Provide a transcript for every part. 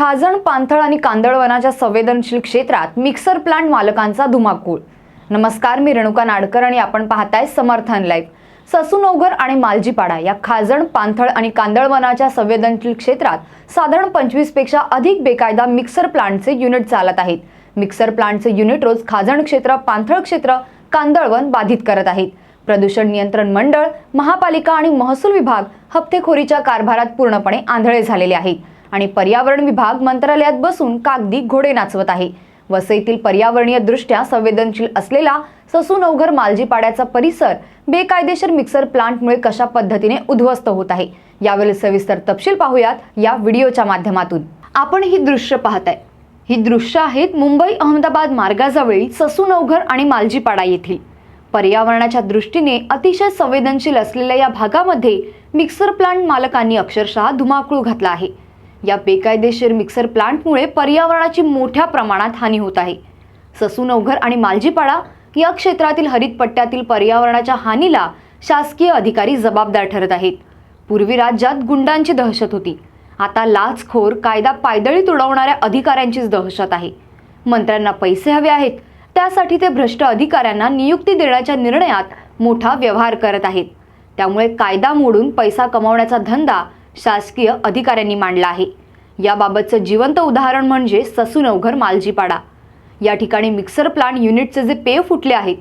खाजण पांथळ आणि कांदळवनाच्या संवेदनशील क्षेत्रात मिक्सर प्लांट मालकांचा धुमाकूळ. नमस्कार मी रेणुका नाडकर आणि आपण पाहताय समर्थन लाईव्ह. ससूनवघर आणि मालजीपाडा या खाजण पांथळ आणि कांदळवनाच्या संवेदनशील क्षेत्रात साधारण पंचवीसपेक्षा अधिक बेकायदा मिक्सर प्लांटचे युनिट चालत आहेत. मिक्सर प्लांटचे युनिट रोज खाजण क्षेत्र पांथळ क्षेत्र कांदळवन बाधित करत आहेत. प्रदूषण नियंत्रण मंडळ महापालिका आणि महसूल विभाग हप्तेखोरीच्या कारभारात पूर्णपणे आंधळे झालेले आहेत. आणि पर्यावरण विभाग मंत्रालयात बसून कागदी घोडे नाचवत आहे. वसईतील पर्यावरणीय दृष्ट्या संवेदनशील असलेला ससूनवघर मालजीपाड्याचा परिसर बेकायदेशीर मिक्सर प्लांटमुळे कशा पद्धतीने उद्ध्वस्त होत आहे? यावेळी सविस्तर तपशील पाहूयात या व्हिडिओच्या माध्यमातून. आपण ही दृश्य पाहताय. ही दृश्य आहेत मुंबई अहमदाबाद मार्गाजवळील ससूनवघर आणि मालजीपाडा येथील. पर्यावरणाच्या दृष्टीने अतिशय संवेदनशील असलेल्या या भागामध्ये मिक्सर प्लांट मालकांनी अक्षरशः धुमाकूळ घातला आहे. या बेकायदेशीर मिक्सर प्लांटमुळे पर्यावरणाची मोठ्या प्रमाणात हानी होत आहे. ससूनवघर आणि मालजीपाडा या क्षेत्रातील हरित पट्ट्यातील पर्यावरणाच्या हानीला शासकीय अधिकारी जबाबदार ठरत आहेत. पूर्वी राज्यात गुंडांची दहशत होती. आता लाचखोर कायदा पायदळी तुडवणाऱ्या अधिकाऱ्यांचीच दहशत आहे. मंत्र्यांना पैसे हवे आहेत त्यासाठी ते भ्रष्ट अधिकाऱ्यांना नियुक्ती देण्याच्या निर्णयात मोठा व्यवहार करत आहेत. त्यामुळे कायदा मोडून पैसा कमावण्याचा धंदा शासकीय अधिकाऱ्यांनी मांडला आहे. याबाबतचं जिवंत उदाहरण म्हणजे ससून अवघर मालजीपाडा. या ठिकाणी मिक्सर प्लांट युनिटचे जे पेव फुटले आहेत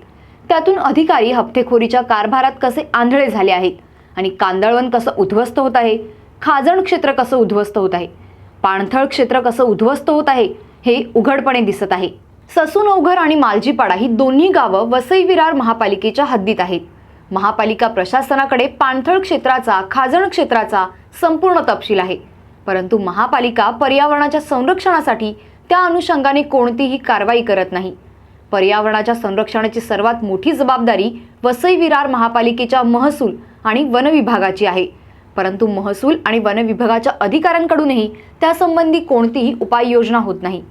त्यातून अधिकारी हप्तेखोरीच्या कारभारात कसे आंधळे झाले आहेत आणि कांदळवन कसं उद्ध्वस्त होत आहे खाजण क्षेत्र कसं उद्ध्वस्त होत आहे पाणथळ क्षेत्र कसं उद्ध्वस्त होत आहे हे उघडपणे दिसत आहे. ससून अवघर आणि मालजीपाडा ही दोन्ही गावं वसई विरार महापालिकेच्या हद्दीत आहेत. महापालिका प्रशासनाकडे पाणथळ क्षेत्राचा खाजण क्षेत्राचा संपूर्ण तपशील आहे. परंतु महापालिका पर्यावरणाच्या संरक्षणासाठी त्या अनुषंगाने कोणतीही कारवाई करत नाही. पर्यावरणाच्या संरक्षणाची सर्वात मोठी जबाबदारी वसई विरार महापालिकेच्या महसूल आणि वन विभागाची आहे. परंतु महसूल आणि वन विभागाच्या अधिकाऱ्यांकडूनही त्यासंबंधी कोणतीही उपाययोजना होत नाही.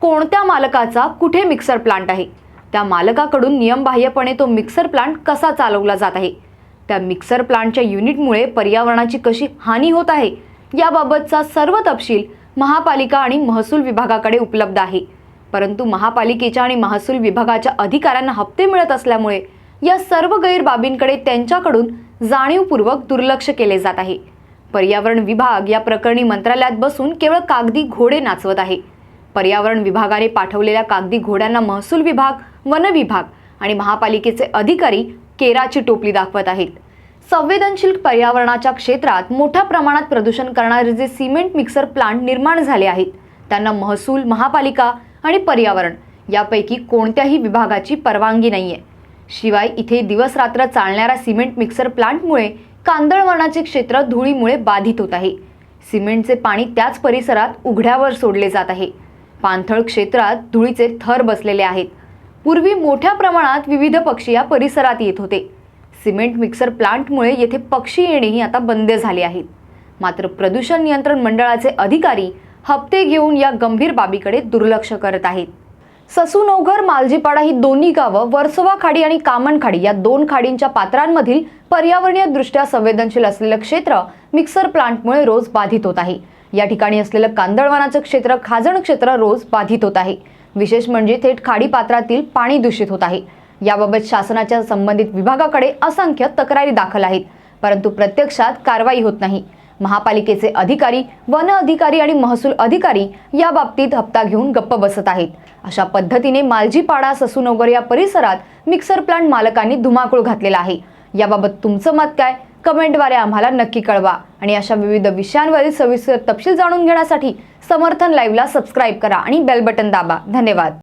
कोणत्या मालकाचा कुठे मिक्सर प्लांट आहे? त्या मालकाकडून नियमबाह्यपणे तो मिक्सर प्लांट कसा चालवला जात आहे? त्या मिक्सर प्लांटच्या युनिटमुळे पर्यावरणाची कशी हानी होत आहे? याबाबतचा सर्व तपशील महापालिका आणि महसूल विभागाकडे उपलब्ध आहे. परंतु महापालिकेच्या आणि महसूल विभागाच्या अधिकाऱ्यांना हप्ते मिळत असल्यामुळे या सर्व गैरबाबींकडे त्यांच्याकडून जाणीवपूर्वक दुर्लक्ष केले जात आहे. पर्यावरण विभाग या प्रकरणी मंत्रालयात बसून केवळ कागदी घोडे नाचवत आहे. पर्यावरण विभागाने पाठवलेल्या कागदी घोड्यांना महसूल विभाग वन विभाग आणि महापालिकेचे अधिकारी केराची टोपली दाखवत आहेत. संवेदनशील पर्यावरणाच्या क्षेत्रात मोठ्या प्रमाणात प्रदूषण करणारे जे सिमेंट मिक्सर प्लांट निर्माण झाले आहेत त्यांना महसूल महापालिका आणि पर्यावरण यापैकी कोणत्याही विभागाची परवानगी नाही आहे शिवाय इथे दिवसरात्र चालणाऱ्या सिमेंट मिक्सर प्लांटमुळे कांदळवनाचे क्षेत्र धुळीमुळे बाधित होत आहे. सिमेंटचे पाणी त्याच परिसरात उघड्यावर सोडले जात आहे. पाणथळ क्षेत्रात धुळीचे थर बसलेले आहेत. पूर्वी मोठ्या प्रमाणात विविध पक्षी या परिसरात येत होते. सिमेंट मिक्सर प्लांटमुळे येथे पक्षी येणेही आता बंद झाले आहेत. मात्र प्रदूषण नियंत्रण मंडळाचे अधिकारी हप्ते घेऊन या गंभीर बाबीकडे दुर्लक्ष करत आहेत. ससूनवघर मालजीपाडा ही दोन्ही गावं वर्सोवा खाडी आणि कामन खाडी या दोन खाडींच्या पात्रांमधील पर्यावरणीय दृष्ट्या संवेदनशील असलेलं क्षेत्र मिक्सर प्लांटमुळे रोज बाधित होत आहे. या ठिकाणी असलेलं कांदळवनाचं क्षेत्र खाजण क्षेत्र रोज बाधित होत आहे. विशेष म्हणजे थेट खाडीपात्रातील पाणी दूषित होत आहे. याबाबत शासनाच्या संबंधित विभागाकडे असंख्य तक्रारी दाखल आहेत परंतु प्रत्यक्षात कारवाई होत नाही. महापालिकेचे अधिकारी वन अधिकारी आणि महसूल अधिकारी या बाबतीत हप्ता घेऊन गप्प बसत आहेत. अशा पद्धतीने मालजीपाडा ससूनगर या परिसरात मिक्सर प्लांट मालकांनी धुमाकूळ घातलेला आहे. याबाबत तुमचं मत काय? कमेंटद्वारे आम्हाला नक्की कळवा. आणि अशा विविध विषयांवरील सविस्तर तपशील जाणून घेण्यासाठी समर्थन लाईव्हला सबस्क्राईब करा आणि बेल बटन दाबा. धन्यवाद.